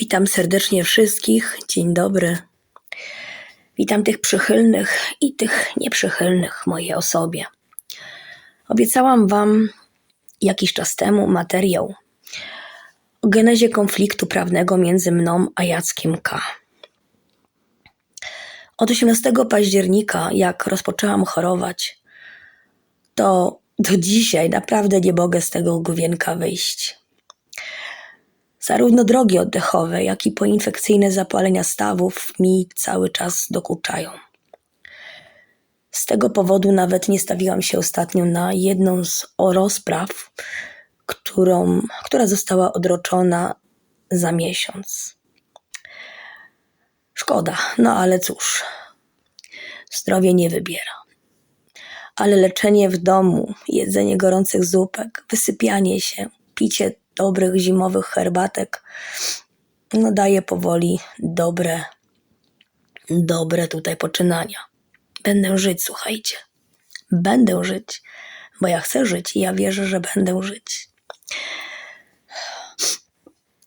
Witam serdecznie wszystkich. Dzień dobry. Witam tych przychylnych i tych nieprzychylnych mojej osobie. Obiecałam Wam jakiś czas temu materiał o genezie konfliktu prawnego między mną a Jackiem K. Od 18 października, jak rozpoczęłam chorować, to do dzisiaj naprawdę nie mogę z tego główienka wyjść. Zarówno drogi oddechowe, jak i poinfekcyjne zapalenia stawów mi cały czas dokuczają. Z tego powodu nawet nie stawiłam się ostatnio na jedną z rozpraw, którą, która została odroczona za miesiąc. Szkoda, no ale cóż, zdrowie nie wybiera. Ale leczenie w domu, jedzenie gorących zupek, wysypianie się, picie dobrych zimowych herbatek, no daje powoli dobre, dobre tutaj poczynania. Będę żyć, słuchajcie. Będę żyć, bo ja chcę żyć i ja wierzę, że będę żyć.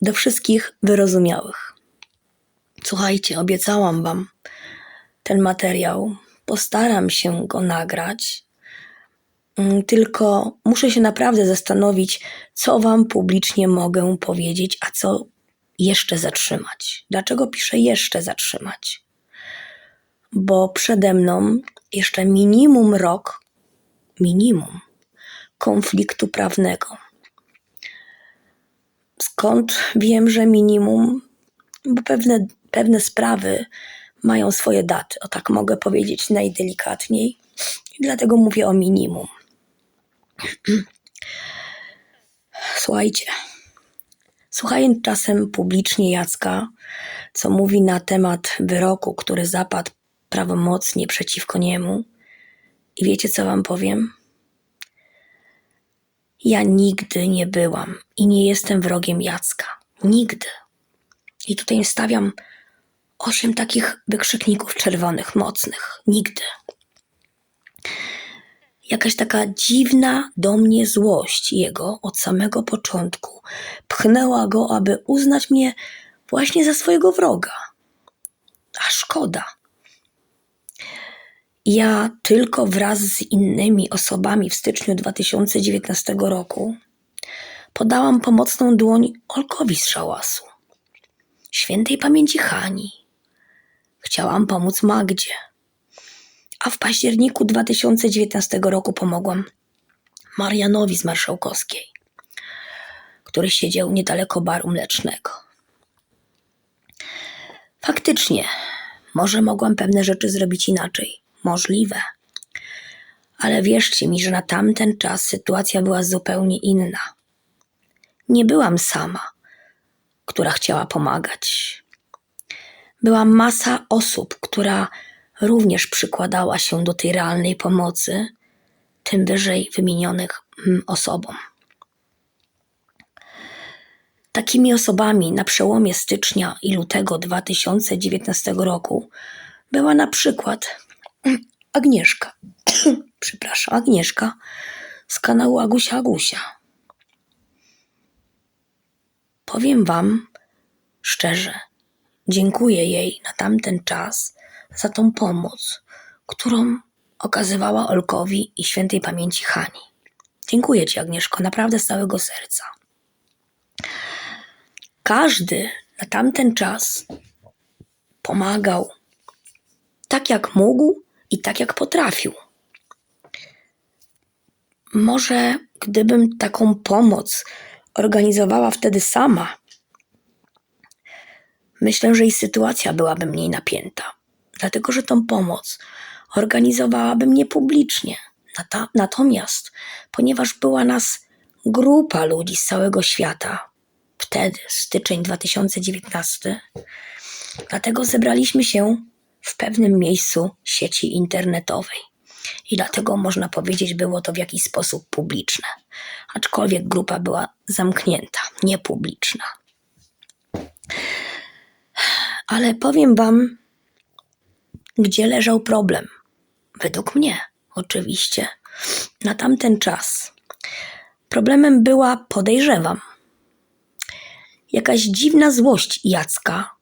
Do wszystkich wyrozumiałych. Słuchajcie, obiecałam Wam ten materiał. Postaram się go nagrać. Mm, Tylko muszę się naprawdę zastanowić, co Wam publicznie mogę powiedzieć, a co jeszcze zatrzymać. Dlaczego piszę jeszcze zatrzymać? Bo przede mną jeszcze minimum rok, minimum konfliktu prawnego. Skąd wiem, że minimum? Bo pewne, pewne sprawy mają swoje daty, o tak mogę powiedzieć najdelikatniej. I dlatego mówię o minimum. Słuchajcie, słuchając czasem publicznie Jacka, co mówi na temat wyroku, który zapadł prawomocnie przeciwko niemu, i wiecie co wam powiem? Ja nigdy nie byłam i nie jestem wrogiem Jacka. Nigdy. I tutaj stawiam osiem takich wykrzykników czerwonych, mocnych. Nigdy. Jakaś taka dziwna do mnie złość jego od samego początku pchnęła go, aby uznać mnie właśnie za swojego wroga. A szkoda. Ja tylko wraz z innymi osobami w styczniu 2019 roku podałam pomocną dłoń Olkowi z szałasu, świętej pamięci Hani. Chciałam pomóc Magdzie a w październiku 2019 roku pomogłam Marianowi z Marszałkowskiej, który siedział niedaleko baru mlecznego. Faktycznie, może mogłam pewne rzeczy zrobić inaczej, możliwe, ale wierzcie mi, że na tamten czas sytuacja była zupełnie inna. Nie byłam sama, która chciała pomagać. Była masa osób, która również przykładała się do tej realnej pomocy tym wyżej wymienionych mm, osobom. Takimi osobami na przełomie stycznia i lutego 2019 roku była na przykład Agnieszka, przepraszam, Agnieszka z kanału Agusia Agusia. Powiem Wam szczerze, dziękuję jej na tamten czas za tą pomoc, którą okazywała Olkowi i świętej pamięci Hani. Dziękuję Ci, Agnieszko, naprawdę z całego serca. Każdy na tamten czas pomagał tak jak mógł i tak jak potrafił. Może gdybym taką pomoc organizowała wtedy sama, myślę, że i sytuacja byłaby mniej napięta dlatego że tą pomoc organizowałabym niepublicznie. Natomiast, ponieważ była nas grupa ludzi z całego świata, wtedy, styczeń 2019, dlatego zebraliśmy się w pewnym miejscu sieci internetowej. I dlatego można powiedzieć, było to w jakiś sposób publiczne, aczkolwiek grupa była zamknięta, niepubliczna. Ale powiem Wam, gdzie leżał problem. Według mnie, oczywiście, na tamten czas. Problemem była, podejrzewam, jakaś dziwna złość Jacka,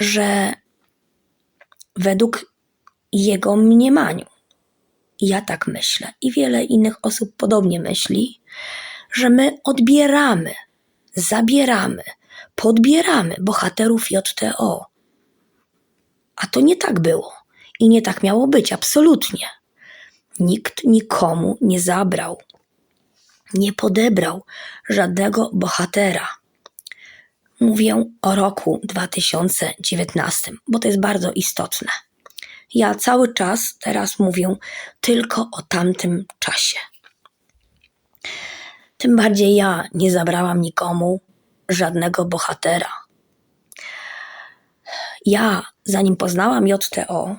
że według jego mniemaniu, ja tak myślę i wiele innych osób podobnie myśli, że my odbieramy, zabieramy, podbieramy bohaterów JTO. A to nie tak było i nie tak miało być, absolutnie. Nikt nikomu nie zabrał, nie podebrał żadnego bohatera. Mówię o roku 2019, bo to jest bardzo istotne. Ja cały czas teraz mówię tylko o tamtym czasie. Tym bardziej ja nie zabrałam nikomu żadnego bohatera. Ja, zanim poznałam JTO,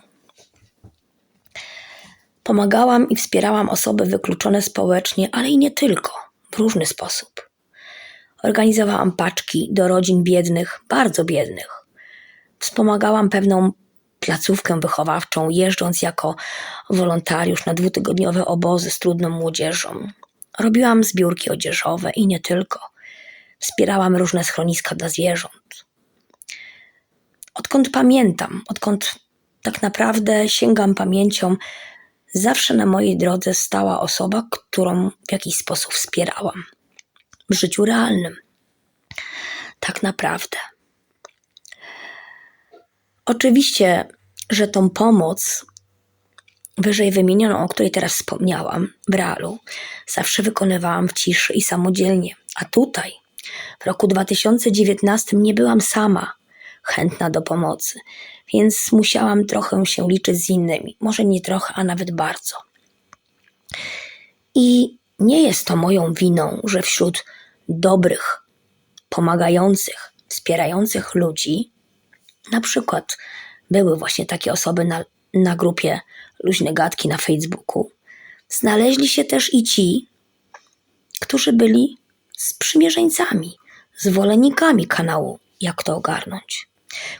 pomagałam i wspierałam osoby wykluczone społecznie, ale i nie tylko, w różny sposób. Organizowałam paczki do rodzin biednych, bardzo biednych. Wspomagałam pewną placówkę wychowawczą, jeżdżąc jako wolontariusz na dwutygodniowe obozy z trudną młodzieżą. Robiłam zbiórki odzieżowe i nie tylko. Wspierałam różne schroniska dla zwierząt. Odkąd pamiętam, odkąd tak naprawdę sięgam pamięcią, zawsze na mojej drodze stała osoba, którą w jakiś sposób wspierałam. W życiu realnym. Tak naprawdę. Oczywiście, że tą pomoc wyżej wymienioną, o której teraz wspomniałam, w realu, zawsze wykonywałam w ciszy i samodzielnie. A tutaj, w roku 2019, nie byłam sama chętna do pomocy, więc musiałam trochę się liczyć z innymi. Może nie trochę, a nawet bardzo. I nie jest to moją winą, że wśród dobrych, pomagających, wspierających ludzi, na przykład były właśnie takie osoby na, na grupie Luźne Gadki na Facebooku, znaleźli się też i ci, którzy byli sprzymierzeńcami, zwolennikami kanału Jak to ogarnąć,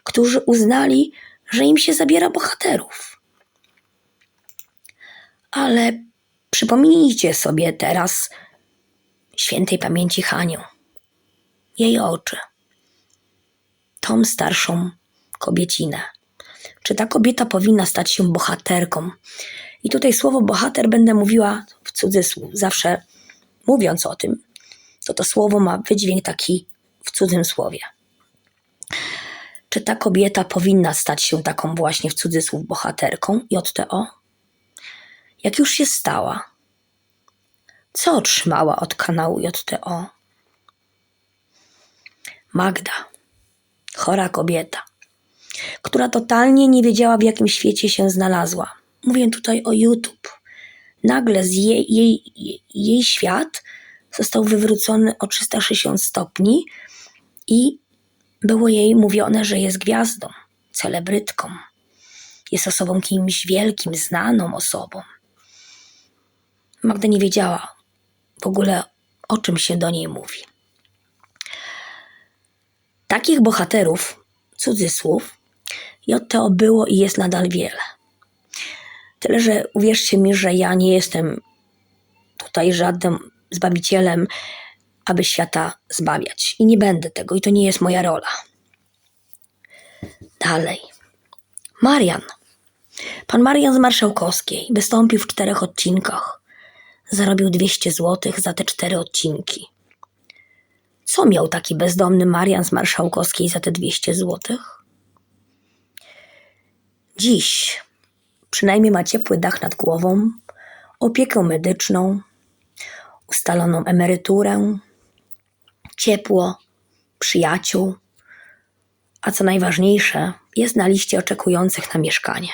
którzy uznali, że im się zabiera bohaterów. Ale przypomnijcie sobie teraz świętej pamięci Hanią, jej oczy, tą starszą kobiecinę. Czy ta kobieta powinna stać się bohaterką? I tutaj słowo bohater będę mówiła w cudzysłów. Zawsze mówiąc o tym, to to słowo ma wydźwięk taki w cudzym słowie. Czy ta kobieta powinna stać się taką właśnie w cudzysłów bohaterką JTO? Jak już się stała, co otrzymała od kanału JTO? Magda, chora kobieta, która totalnie nie wiedziała, w jakim świecie się znalazła. Mówię tutaj o YouTube. Nagle z jej, jej, jej świat został wywrócony o 360 stopni i było jej mówione, że jest gwiazdą, celebrytką, jest osobą kimś wielkim, znaną osobą. Magda nie wiedziała w ogóle, o czym się do niej mówi. Takich bohaterów, cudzysłów, JTO było i jest nadal wiele. Tyle, że uwierzcie mi, że ja nie jestem tutaj żadnym zbawicielem, aby świata zbawiać. I nie będę tego, i to nie jest moja rola. Dalej. Marian. Pan Marian z Marszałkowskiej wystąpił w czterech odcinkach. Zarobił 200 zł za te cztery odcinki. Co miał taki bezdomny Marian z Marszałkowskiej za te 200 złotych? Dziś przynajmniej ma ciepły dach nad głową, opiekę medyczną, ustaloną emeryturę, ciepło, przyjaciół, a co najważniejsze, jest na liście oczekujących na mieszkanie.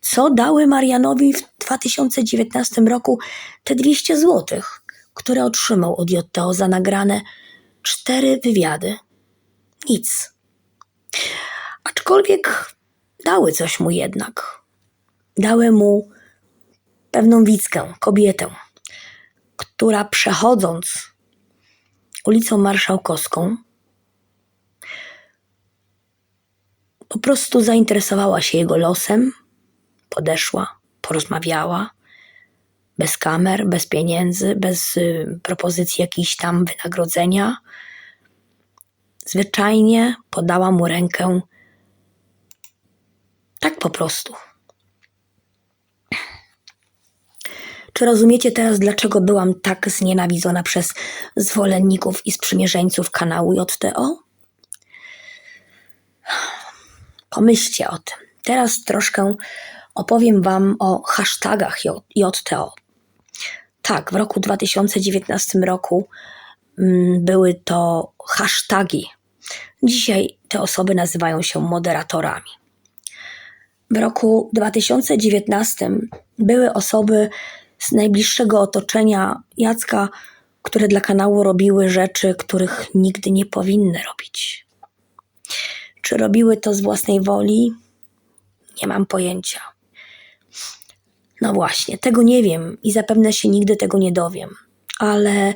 Co dały Marianowi w 2019 roku te 200 zł, które otrzymał od JTO za nagrane cztery wywiady? Nic. Aczkolwiek dały coś mu jednak. Dały mu pewną widzkę, kobietę, która przechodząc ulicą Marszałkowską po prostu zainteresowała się jego losem, podeszła, porozmawiała, bez kamer, bez pieniędzy, bez y, propozycji jakiejś tam wynagrodzenia. zwyczajnie podała mu rękę. Tak po prostu. Czy rozumiecie teraz, dlaczego byłam tak znienawidzona przez zwolenników i sprzymierzeńców kanału JTO? Pomyślcie o tym. Teraz troszkę opowiem Wam o hashtagach JTO. Tak, w roku 2019 roku mm, były to hasztagi. Dzisiaj te osoby nazywają się moderatorami. W roku 2019 były osoby z najbliższego otoczenia Jacka, które dla kanału robiły rzeczy, których nigdy nie powinny robić. Czy robiły to z własnej woli? Nie mam pojęcia. No właśnie, tego nie wiem i zapewne się nigdy tego nie dowiem, ale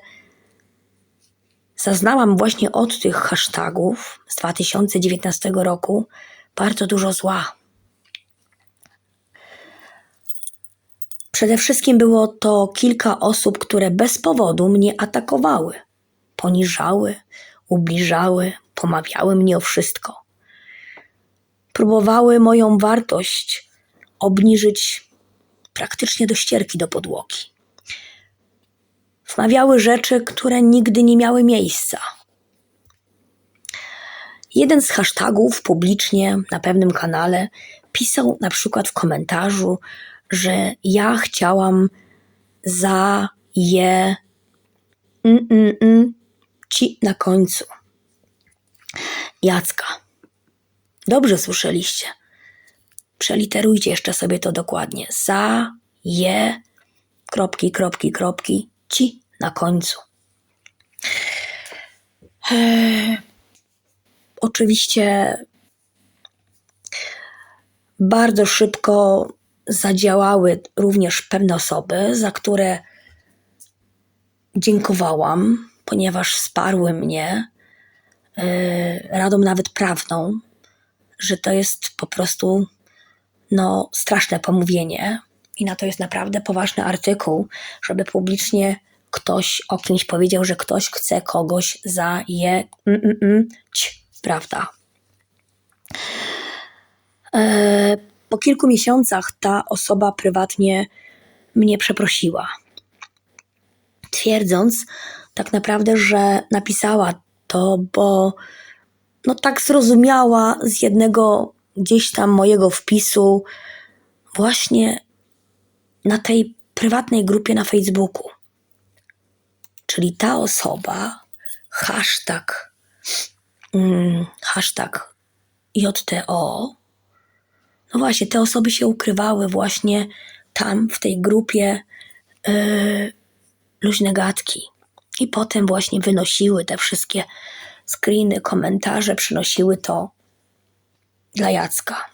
zaznałam właśnie od tych hashtagów z 2019 roku bardzo dużo zła. Przede wszystkim było to kilka osób, które bez powodu mnie atakowały, poniżały, ubliżały, pomawiały mnie o wszystko. Próbowały moją wartość obniżyć praktycznie do ścierki do podłogi. Wmawiały rzeczy, które nigdy nie miały miejsca. Jeden z hashtagów publicznie na pewnym kanale pisał na przykład w komentarzu, że ja chciałam za je mm, mm, mm, ci na końcu. Jacka. Dobrze słyszeliście. Przeliterujcie jeszcze sobie to dokładnie. Za je kropki, kropki, kropki ci na końcu. Eee, oczywiście bardzo szybko zadziałały również pewne osoby, za które dziękowałam, ponieważ wsparły mnie yy, radą nawet prawną, że to jest po prostu no, straszne pomówienie i na to jest naprawdę poważny artykuł, żeby publicznie ktoś o kimś powiedział, że ktoś chce kogoś za je prawda? E, po kilku miesiącach ta osoba prywatnie mnie przeprosiła, twierdząc tak naprawdę, że napisała to, bo no tak zrozumiała z jednego gdzieś tam mojego wpisu właśnie na tej prywatnej grupie na Facebooku. Czyli ta osoba, hashtag, mm, hashtag JTO, no właśnie, te osoby się ukrywały właśnie tam, w tej grupie yy, luźne gadki. I potem właśnie wynosiły te wszystkie screeny, komentarze, przynosiły to dla Jacka.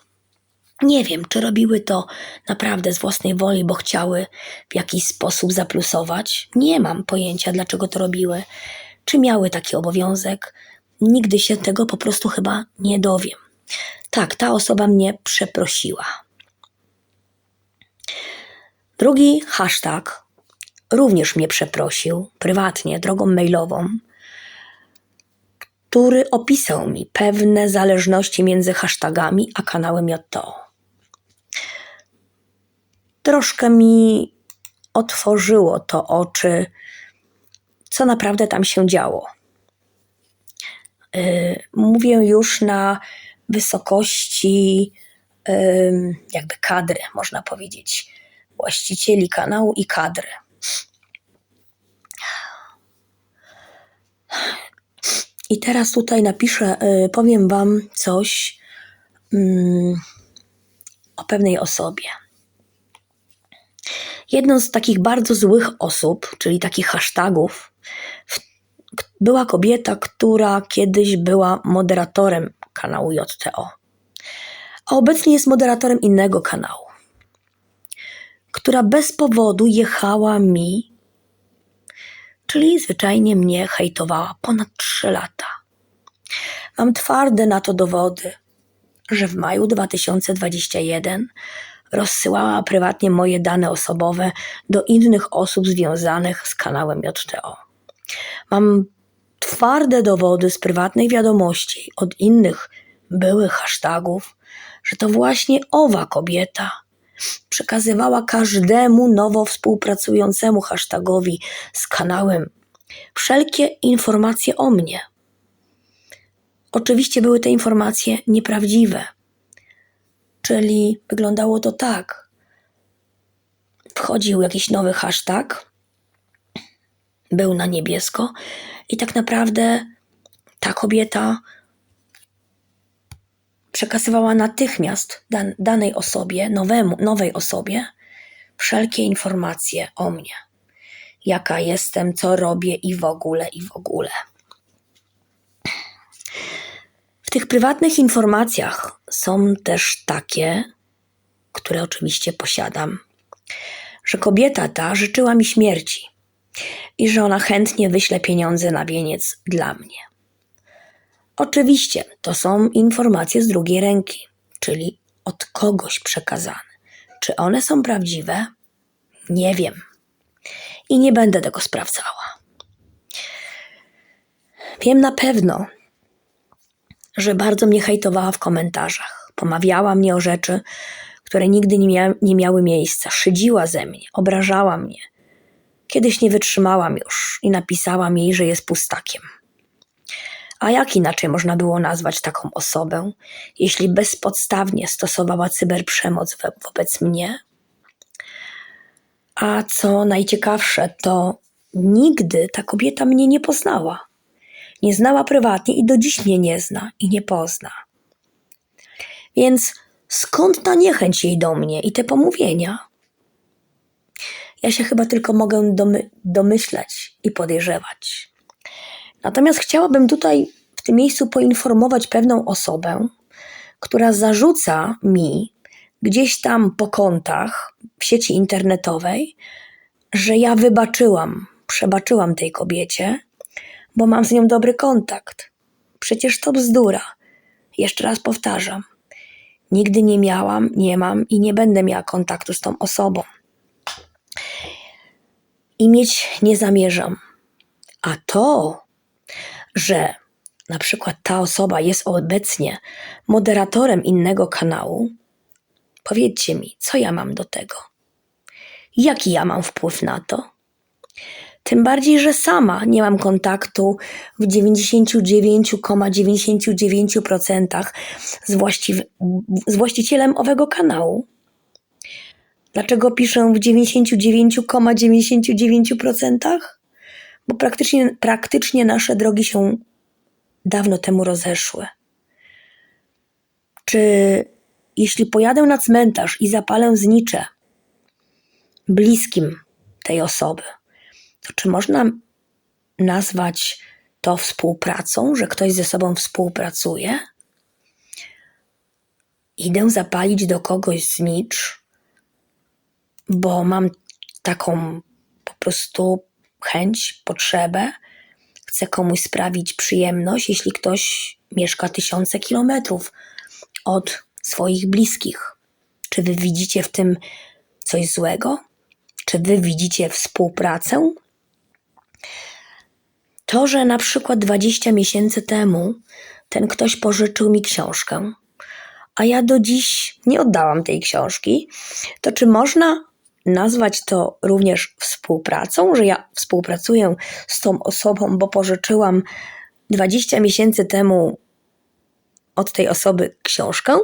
Nie wiem, czy robiły to naprawdę z własnej woli, bo chciały w jakiś sposób zaplusować. Nie mam pojęcia, dlaczego to robiły. Czy miały taki obowiązek? Nigdy się tego po prostu chyba nie dowiem. Tak, ta osoba mnie przeprosiła. Drugi hashtag również mnie przeprosił prywatnie, drogą mailową, który opisał mi pewne zależności między hashtagami a kanałem JTO. Troszkę mi otworzyło to oczy, co naprawdę tam się działo. Yy, mówię już na wysokości jakby kadry, można powiedzieć, właścicieli kanału i kadry. I teraz tutaj napiszę, y, powiem Wam coś o pewnej osobie. Jedną z takich bardzo złych osób, czyli takich hashtagów, była kobieta, która kiedyś była moderatorem kanału JTO, a obecnie jest moderatorem innego kanału, która bez powodu jechała mi, czyli zwyczajnie mnie hejtowała ponad 3 lata. Mam twarde na to dowody, że w maju 2021 rozsyłała prywatnie moje dane osobowe do innych osób związanych z kanałem JTO. Mam twarde dowody z prywatnych wiadomości od innych byłych hashtagów, że to właśnie owa kobieta przekazywała każdemu nowo współpracującemu hashtagowi z kanałem wszelkie informacje o mnie. Oczywiście były te informacje nieprawdziwe, czyli wyglądało to tak. Wchodził jakiś nowy hashtag, był na niebiesko i tak naprawdę ta kobieta przekazywała natychmiast dan danej osobie, nowemu, nowej osobie, wszelkie informacje o mnie. Jaka jestem, co robię i w ogóle, i w ogóle. W tych prywatnych informacjach są też takie, które oczywiście posiadam, że kobieta ta życzyła mi śmierci i że ona chętnie wyśle pieniądze na wieniec dla mnie. Oczywiście to są informacje z drugiej ręki, czyli od kogoś przekazane. Czy one są prawdziwe? Nie wiem. I nie będę tego sprawdzała. Wiem na pewno, że bardzo mnie hejtowała w komentarzach. Pomawiała mnie o rzeczy, które nigdy nie, mia nie miały miejsca. Szydziła ze mnie, obrażała mnie. Kiedyś nie wytrzymałam już i napisałam jej, że jest pustakiem. A jak inaczej można było nazwać taką osobę, jeśli bezpodstawnie stosowała cyberprzemoc wobec mnie? A co najciekawsze, to nigdy ta kobieta mnie nie poznała. Nie znała prywatnie i do dziś mnie nie zna i nie pozna. Więc skąd ta niechęć jej do mnie i te pomówienia? Ja się chyba tylko mogę domy domyślać i podejrzewać. Natomiast chciałabym tutaj w tym miejscu poinformować pewną osobę, która zarzuca mi gdzieś tam po kontach w sieci internetowej, że ja wybaczyłam, przebaczyłam tej kobiecie, bo mam z nią dobry kontakt. Przecież to bzdura. Jeszcze raz powtarzam. Nigdy nie miałam, nie mam i nie będę miała kontaktu z tą osobą. I mieć nie zamierzam. A to, że na przykład ta osoba jest obecnie moderatorem innego kanału, powiedzcie mi, co ja mam do tego? Jaki ja mam wpływ na to? Tym bardziej, że sama nie mam kontaktu w 99,99% z, właściw- z właścicielem owego kanału. Dlaczego piszę w 99,99%? Bo praktycznie, praktycznie nasze drogi się dawno temu rozeszły. Czy jeśli pojadę na cmentarz i zapalę znicze bliskim tej osoby, to czy można nazwać to współpracą, że ktoś ze sobą współpracuje? Idę zapalić do kogoś znicz, bo mam taką po prostu chęć, potrzebę, chcę komuś sprawić przyjemność, jeśli ktoś mieszka tysiące kilometrów od swoich bliskich. Czy wy widzicie w tym coś złego? Czy wy widzicie współpracę? To, że na przykład 20 miesięcy temu ten ktoś pożyczył mi książkę, a ja do dziś nie oddałam tej książki, to czy można nazwać to również współpracą, że ja współpracuję z tą osobą, bo pożyczyłam 20 miesięcy temu od tej osoby książkę?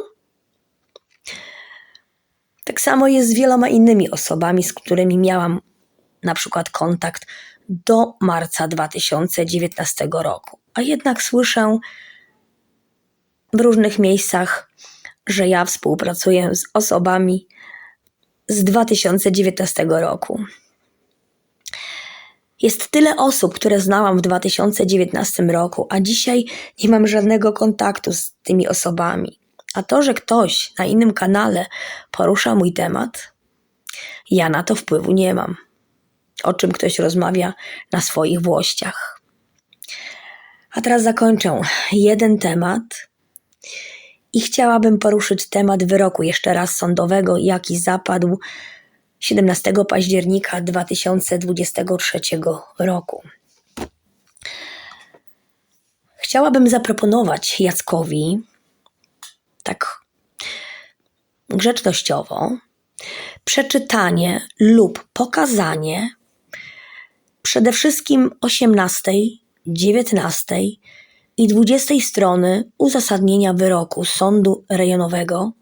Tak samo jest z wieloma innymi osobami, z którymi miałam na przykład kontakt do marca 2019 roku. A jednak słyszę w różnych miejscach, że ja współpracuję z osobami z 2019 roku. Jest tyle osób, które znałam w 2019 roku, a dzisiaj nie mam żadnego kontaktu z tymi osobami. A to, że ktoś na innym kanale porusza mój temat, ja na to wpływu nie mam. O czym ktoś rozmawia na swoich włościach. A teraz zakończę jeden temat i chciałabym poruszyć temat wyroku jeszcze raz sądowego, jaki zapadł 17 października 2023 roku. Chciałabym zaproponować Jackowi, tak grzecznościowo, przeczytanie lub pokazanie przede wszystkim 18, 19 i 20 strony uzasadnienia wyroku Sądu Rejonowego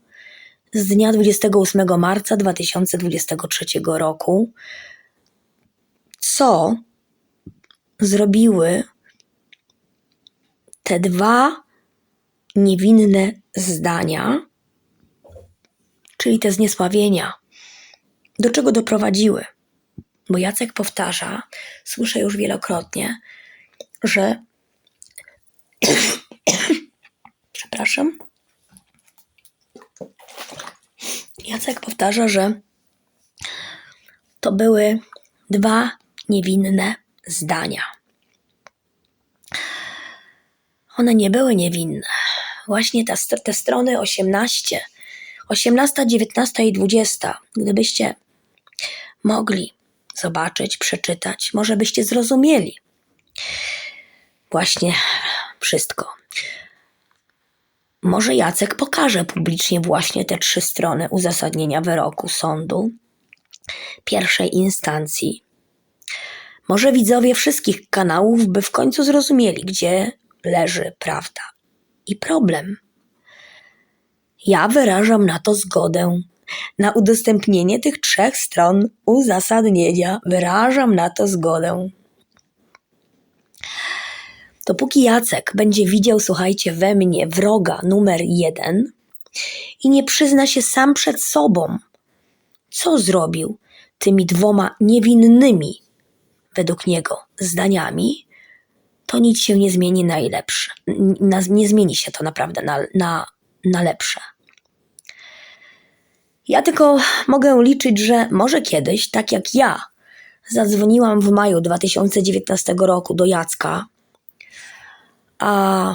z dnia 28 marca 2023 roku, co zrobiły te dwa niewinne zdania, czyli te zniesławienia, do czego doprowadziły. Bo Jacek powtarza, słyszę już wielokrotnie, że. Przepraszam. Jacek powtarza, że to były dwa niewinne zdania. One nie były niewinne. Właśnie te, strony 18, 18, 19 i 20, gdybyście mogli zobaczyć, przeczytać, może byście zrozumieli właśnie wszystko. Może Jacek pokaże publicznie właśnie te trzy strony uzasadnienia wyroku sądu pierwszej instancji. Może widzowie wszystkich kanałów by w końcu zrozumieli, gdzie leży prawda i problem. Ja wyrażam na to zgodę. Na udostępnienie tych trzech stron uzasadnienia wyrażam na to zgodę. Dopóki Jacek będzie widział, słuchajcie, we mnie wroga numer jeden i nie przyzna się sam przed sobą, co zrobił tymi dwoma niewinnymi, według niego, zdaniami, to nic się nie zmieni na lepsze. Nie zmieni się to naprawdę na, na, na lepsze. Ja tylko mogę liczyć, że może kiedyś, tak jak ja, zadzwoniłam w maju 2019 roku do Jacka, a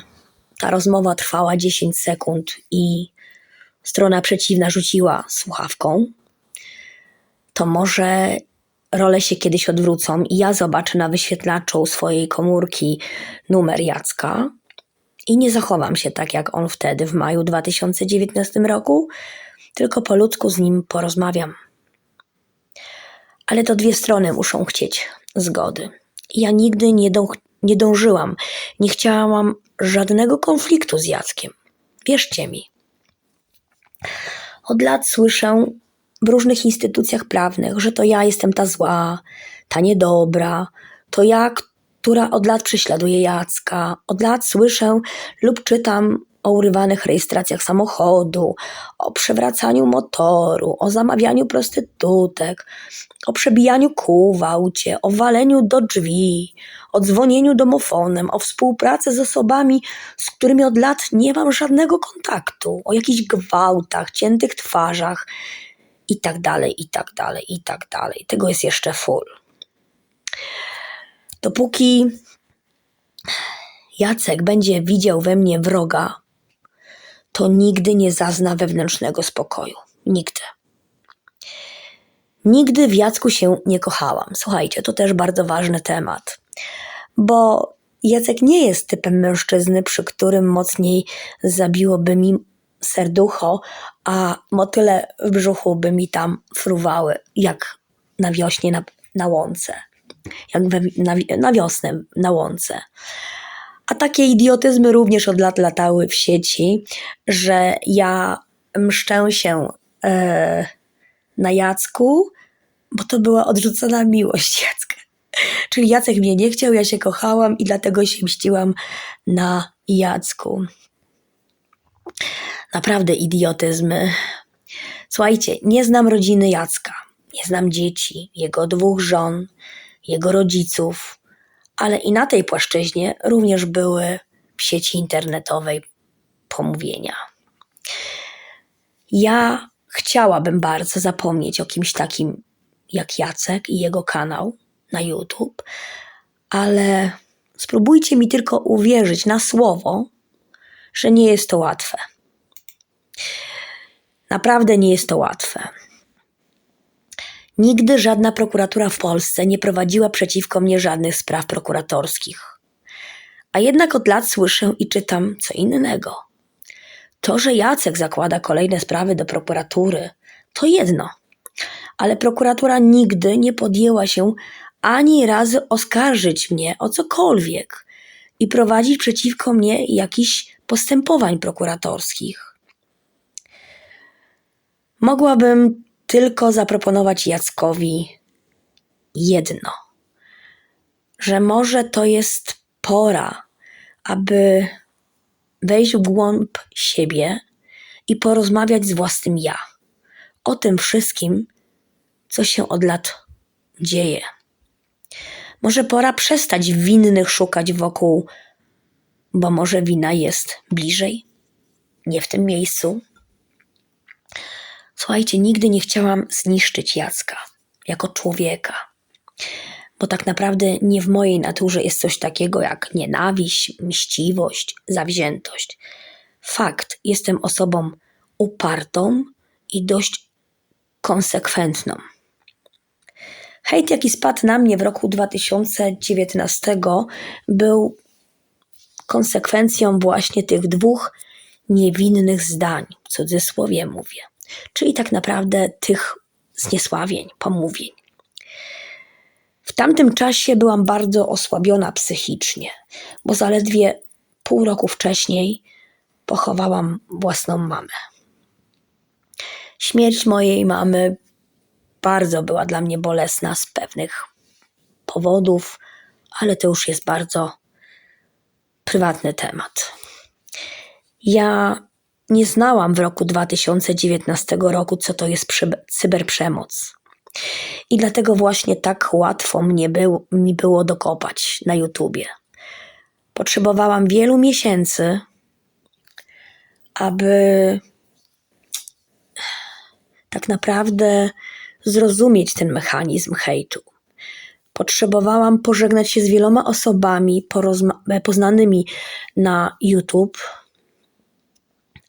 ta rozmowa trwała 10 sekund i strona przeciwna rzuciła słuchawką, to może role się kiedyś odwrócą i ja zobaczę na wyświetlaczu swojej komórki numer Jacka i nie zachowam się tak jak on wtedy w maju 2019 roku, tylko po ludzku z nim porozmawiam. Ale to dwie strony muszą chcieć zgody. Ja nigdy nie, dąg- nie dążyłam, nie chciałam żadnego konfliktu z Jackiem. Wierzcie mi. Od lat słyszę w różnych instytucjach prawnych, że to ja jestem ta zła, ta niedobra, to ja, która od lat prześladuje Jacka. Od lat słyszę lub czytam o urywanych rejestracjach samochodu, o przewracaniu motoru, o zamawianiu prostytutek, o przebijaniu kół w aucie, o waleniu do drzwi, o dzwonieniu domofonem, o współpracy z osobami, z którymi od lat nie mam żadnego kontaktu, o jakichś gwałtach, ciętych twarzach i tak dalej, i tak dalej, i tak dalej. Tego jest jeszcze full. Dopóki Jacek będzie widział we mnie wroga, to nigdy nie zazna wewnętrznego spokoju. Nigdy. Nigdy w Jacku się nie kochałam. Słuchajcie, to też bardzo ważny temat, bo Jacek nie jest typem mężczyzny, przy którym mocniej zabiłoby mi serducho, a motyle w brzuchu by mi tam fruwały, jak na wiośnie na, na łące. Jak we, na, na wiosnę na łące. A takie idiotyzmy również od lat latały w sieci, że ja mszczę się e, na Jacku, bo to była odrzucona miłość Jacka. Czyli Jacek mnie nie chciał, ja się kochałam i dlatego się mściłam na Jacku. Naprawdę idiotyzmy. Słuchajcie, nie znam rodziny Jacka, nie znam dzieci, jego dwóch żon, jego rodziców, ale i na tej płaszczyźnie również były w sieci internetowej pomówienia. Ja chciałabym bardzo zapomnieć o kimś takim jak Jacek i jego kanał na YouTube, ale spróbujcie mi tylko uwierzyć na słowo, że nie jest to łatwe. Naprawdę nie jest to łatwe. Nigdy żadna prokuratura w Polsce nie prowadziła przeciwko mnie żadnych spraw prokuratorskich. A jednak od lat słyszę i czytam co innego. To, że Jacek zakłada kolejne sprawy do prokuratury, to jedno. Ale prokuratura nigdy nie podjęła się ani razy oskarżyć mnie o cokolwiek i prowadzić przeciwko mnie jakichś postępowań prokuratorskich. Mogłabym tylko zaproponować Jackowi jedno, że może to jest pora, aby wejść w głąb siebie i porozmawiać z własnym ja o tym wszystkim, co się od lat dzieje. Może pora przestać winnych szukać wokół, bo może wina jest bliżej, nie w tym miejscu. Słuchajcie, nigdy nie chciałam zniszczyć Jacka jako człowieka, bo tak naprawdę nie w mojej naturze jest coś takiego jak nienawiść, mściwość, zawziętość. Fakt, jestem osobą upartą i dość konsekwentną. Hejt, jaki spadł na mnie w roku 2019, był konsekwencją właśnie tych dwóch niewinnych zdań, w cudzysłowie mówię, czyli tak naprawdę tych zniesławień, pomówień. W tamtym czasie byłam bardzo osłabiona psychicznie, bo zaledwie pół roku wcześniej pochowałam własną mamę. Śmierć mojej mamy bardzo była dla mnie bolesna z pewnych powodów, ale to już jest bardzo prywatny temat. Ja nie znałam w roku 2019 roku, co to jest cyberprzemoc. I dlatego właśnie tak łatwo mnie był, mi było dokopać na YouTubie. Potrzebowałam wielu miesięcy, aby tak naprawdę zrozumieć ten mechanizm hejtu. Potrzebowałam pożegnać się z wieloma osobami poznanymi na YouTube,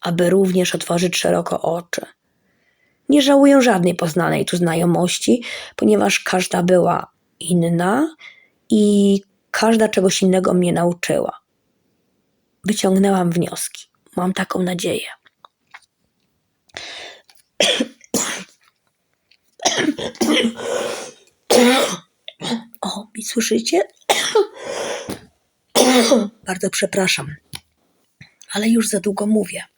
aby również otworzyć szeroko oczy. Nie żałuję żadnej poznanej tu znajomości, ponieważ każda była inna i każda czegoś innego mnie nauczyła. Wyciągnęłam wnioski. Mam taką nadzieję. O, i słyszycie? Bardzo przepraszam, ale już za długo mówię.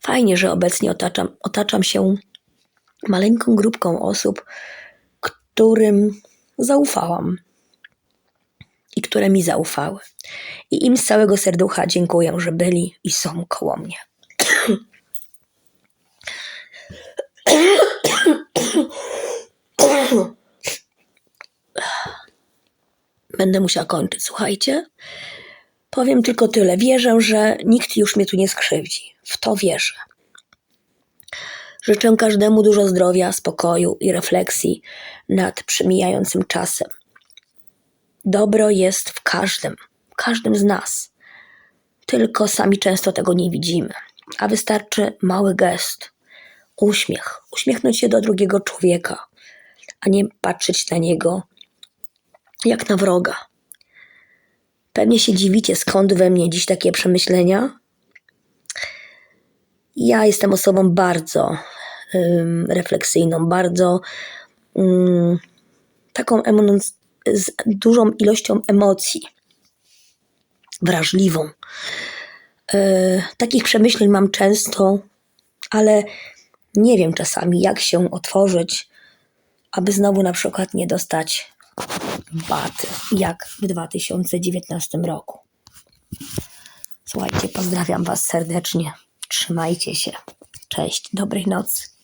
Fajnie, że obecnie otaczam, otaczam się maleńką grupką osób, którym zaufałam i które mi zaufały. I im z całego serducha dziękuję, że byli i są koło mnie. Będę musiała kończyć, słuchajcie. Powiem tylko tyle. Wierzę, że nikt już mnie tu nie skrzywdzi. W to wierzę. Życzę każdemu dużo zdrowia, spokoju i refleksji nad przemijającym czasem. Dobro jest w każdym, w każdym z nas. Tylko sami często tego nie widzimy. A wystarczy mały gest, uśmiech, uśmiechnąć się do drugiego człowieka, a nie patrzeć na niego jak na wroga. Pewnie się dziwicie, skąd we mnie dziś takie przemyślenia. Ja jestem osobą bardzo refleksyjną, bardzo taką z dużą ilością emocji, wrażliwą. Yy, takich przemyśleń mam często, ale nie wiem czasami, jak się otworzyć, aby znowu na przykład nie dostać baty, jak w 2019 roku. Słuchajcie, pozdrawiam Was serdecznie. Trzymajcie się. Cześć, dobrej nocy.